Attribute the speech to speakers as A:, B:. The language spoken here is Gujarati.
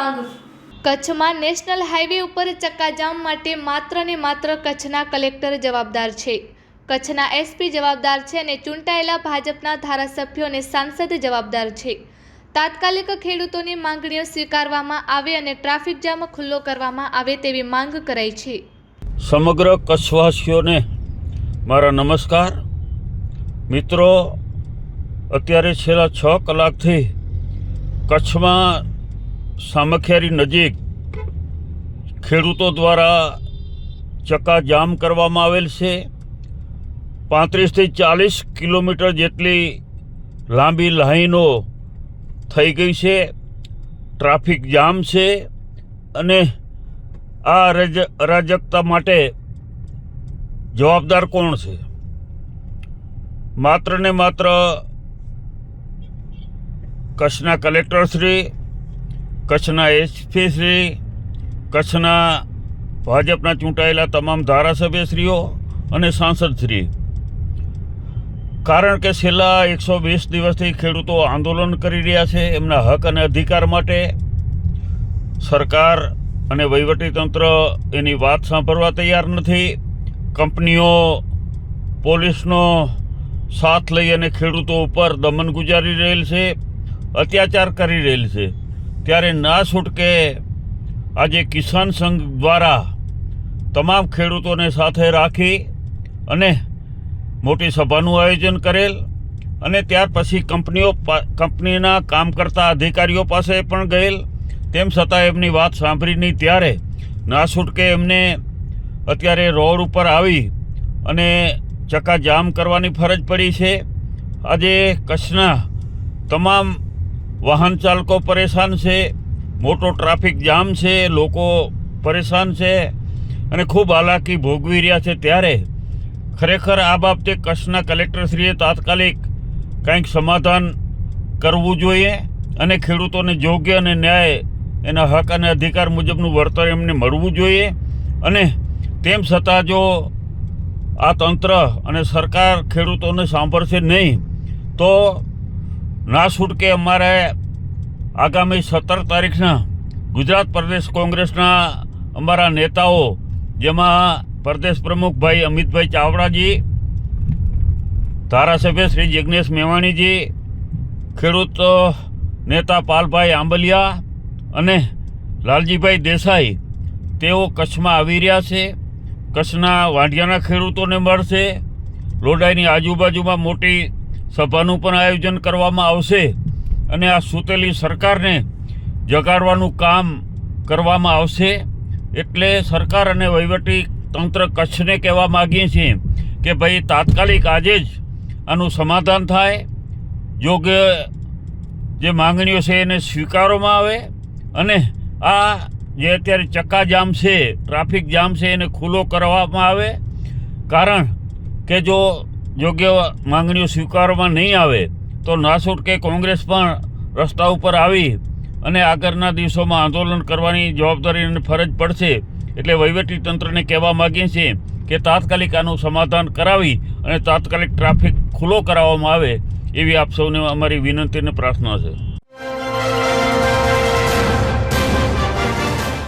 A: કચ્છમાં નેશનલ હાઈવે ઉપર ચક્કાજામ માટે માત્ર ને માત્ર કચ્છના કલેક્ટર જવાબદાર છે. કચ્છના એસપી જવાબદાર છે અને ચૂંટાયેલા ભાજપના ધારાસભ્યો અને સાંસદ જવાબદાર છે. તાત્કાલિક ખેડૂતોની માંગણીઓ સ્વીકારવામાં આવે અને ટ્રાફિક જામ ખુલ્લો કરવામાં આવે તેવી માંગ કરાઈ છે.
B: સમગ્ર કચ્છવાસીઓને મારા નમસ્કાર. મિત્રો અત્યારે છેલ્લા છ કલાકથી કચ્છમાં સામખિયારી નજીક ખેડૂતો દ્વારા ચક્કાજામ કરવામાં આવેલ છે. પાંત્રીસથી ચાલીસ કિલોમીટર જેટલી લાંબી લાઈનો થઈ ગઈ છે. ટ્રાફિક જામ છે અને આ અરાજ, અરાજકતા માટે જવાબદાર કોણ છે? માત્ર ને માત્ર કચ્છના કલેક્ટરશ્રી કચ્છના એસપીશ્રી, કચ્છના ભાજપના ચૂંટાયેલા તમામ ધારાસભ્યશ્રીઓ અને સાંસદશ્રી. કારણ કે છેલ્લા એકસો વીસ દિવસથી ખેડૂતો આંદોલન કરી રહ્યા છે, એમના હક અને અધિકાર માટે સરકાર અને વહીવટીતંત્ર એની વાત સાંભળવા તૈયાર નથી. કંપનીઓ પોલીસનો સાથ લઈ અને ખેડૂતો ઉપર દમન ગુજારી રહેલ છે, અત્યાચાર કરી રહેલ છે. ત્યારે ના છૂટકે આજે કિસાન સંઘ દ્વારા તમામ ખેડૂતોને સાથે રાખી અને મોટી સભાનું આયોજન કરેલ અને ત્યાર પછી કંપનીઓ કંપનીના કામ કરતા અધિકારીઓ પાસે પણ ગયેલ. તેમ છતાં એમની વાત સાંભળી નહીં ત્યારે ના છૂટકે એમને અત્યારે રોડ ઉપર આવી અને ચક્કાજામ કરવાની ફરજ પડી છે. આજે કચ્છના તમામ વાહન ચાલકો પરેશાન છે, મોટો ટ્રાફિક જામ છે, લોકો પરેશાન છે અને ખૂબ હાલાકી ભોગવી રહ્યા છે ત્યારે ખરેખર આ બાબતે કચ્છના કલેક્ટરશ્રીએ તાત્કાલિક કંઈક સમાધાન કરવું જોઈએ અને ખેડૂતોને યોગ્ય અને ન્યાય એના હક અને અધિકાર મુજબનું વળતર એમને મળવું જોઈએ અને તેમ છતાં જો આ તંત્ર અને સરકાર ખેડૂતોને સાંભળશે નહીં, તો ના છૂટકે અમારે આગામી સત્તર તારીખના ગુજરાત પ્રદેશ કોંગ્રેસના અમારા નેતાઓ, જેમાં પ્રદેશ પ્રમુખ ભાઈ અમિતભાઈ ચાવડાજી, ધારાસભ્ય શ્રી જિજ્ઞેશ મેવાણીજી, ખેડૂત નેતા પાલભાઈ આંબલિયા અને લાલજીભાઈ દેસાઈ, તેઓ કચ્છમાં આવી રહ્યા છે. કચ્છના વાંઢિયાના ખેડૂતોને મળશે. લોડાઈની આજુબાજુમાં મોટી સભાનું પણ આયોજન કરવામાં આવશે અને આ સૂતેલી સરકારને જગાડવાનું કામ કરવામાં આવશે. એટલે સરકાર અને વહીવટી તંત્ર કચ્છને કહેવા માગીએ છીએ કે ભાઈ તાત્કાલિક આજે જ આનું સમાધાન થાય. યોગ્ય જે માંગણીઓ છે એને સ્વીકારવામાં આવે અને આ જે અત્યારે ચક્કાજામ છે, ટ્રાફિક જામ છે એને ખુલ્લો કરવામાં આવે. કારણ કે જો યોગ્ય માંગણીઓ સ્વીકારવામાં નહીં આવે, તો નાસુટ કે કોંગ્રેસ પણ રસ્તા ઉપર આવી અને આગળના દિવસોમાં આંદોલન કરવાની જવાબદારી અને ફરજ પડશે. એટલે વહીવટી તંત્રને કહેવા માગીએ છીએ કે તાત્કાલિક આનું સમાધાન કરાવી અને તાત્કાલિક ટ્રાફિક ખુલ્લો કરાવવામાં આવે, એવી આપ સૌને અમારી વિનંતી અને પ્રાર્થના છે.